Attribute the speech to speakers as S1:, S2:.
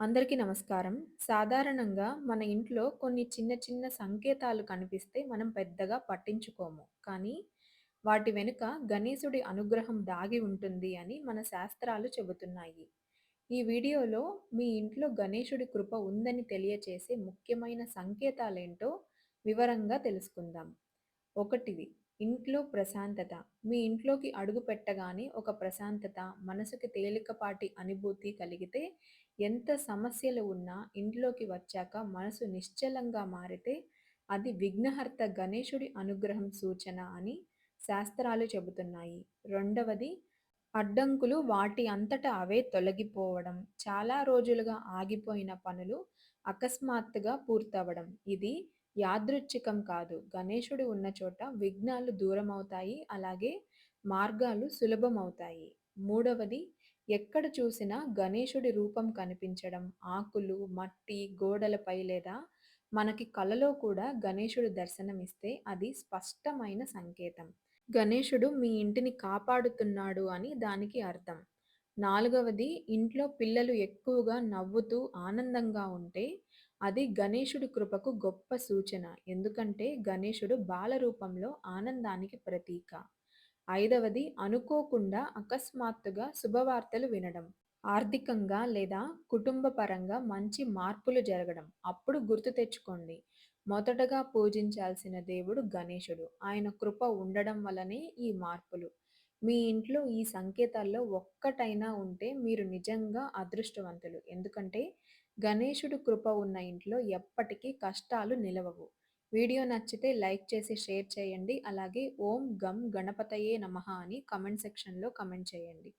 S1: అందరికీ నమస్కారం. సాధారణంగా మన ఇంట్లో కొన్ని చిన్న చిన్న సంకేతాలు కనిపిస్తే మనం పెద్దగా పట్టించుకోము. కానీ వాటి వెనుక గణేశుడి అనుగ్రహం దాగి ఉంటుంది అని మన శాస్త్రాలు చెబుతున్నాయి. ఈ వీడియోలో మీ ఇంట్లో గణేశుడి కృప ఉందని తెలియచేసే ముఖ్యమైన సంకేతాలేంటో వివరంగా తెలుసుకుందాం. ఒకటిది ఇంట్లో ప్రశాంతత. మీ ఇంట్లోకి అడుగు పెట్టగానే ఒక ప్రశాంతత, మనసుకి తేలికపాటి అనుభూతి కలిగితే ఎంత సమస్యలు ఉన్నా ఇంట్లోకి వచ్చాక మనసు నిశ్చలంగా మారితే అది విఘ్నహర్త గణేశుడి అనుగ్రహం సూచన అని శాస్త్రాలు చెబుతున్నాయి. రెండవది అడ్డంకులు వాటి అంతటా అవే తొలగిపోవడం. చాలా రోజులుగా ఆగిపోయిన పనులు అకస్మాత్తుగా పూర్తవడం. ఇది యాదృచ్ఛికం కాదు. గణేశుడు ఉన్న చోట విఘ్నాలు దూరమవుతాయి. అలాగే మార్గాలు సులభమవుతాయి. మూడవది ఎక్కడ చూసినా గణేశుడి రూపం కనిపించడం. ఆకులు, మట్టి, గోడలపై లేదా మనకి కలలో కూడా గణేశుడు దర్శనమిస్తే అది స్పష్టమైన సంకేతం. గణేశుడు మీ ఇంటిని కాపాడుతున్నాడు అని దానికి అర్థం. నాలుగవది ఇంట్లో పిల్లలు ఎక్కువగా నవ్వుతూ ఆనందంగా ఉంటే అది గణేశుడి కృపకు గొప్ప సూచన. ఎందుకంటే గణేశుడు బాల రూపంలో ఆనందానికి ప్రతీక. ఐదవది అనుకోకుండా అకస్మాత్తుగా శుభవార్తలు వినడం. ఆర్థికంగా లేదా కుటుంబ పరంగా మంచి మార్పులు జరగడం. అప్పుడు గుర్తు తెచ్చుకోండి. మొదటగా పూజించాల్సిన దేవుడు గణేశుడు. ఆయన కృప ఉండడం వల్లనే ఈ మార్పులు. మీ ఇంట్లో ఈ సంకేతాల్లో ఒక్కటైనా ఉంటే మీరు నిజంగా అదృష్టవంతులు. ఎందుకంటే గణేశుడి కృప ఉన్న ఇంట్లో ఎప్పటికీ కష్టాలు నిలవవు. వీడియో నచ్చితే లైక్ చేసి షేర్ చేయండి. అలాగే ఓం గం గణపతయే నమః అని కామెంట్ సెక్షన్‌లో కామెంట్ చేయండి.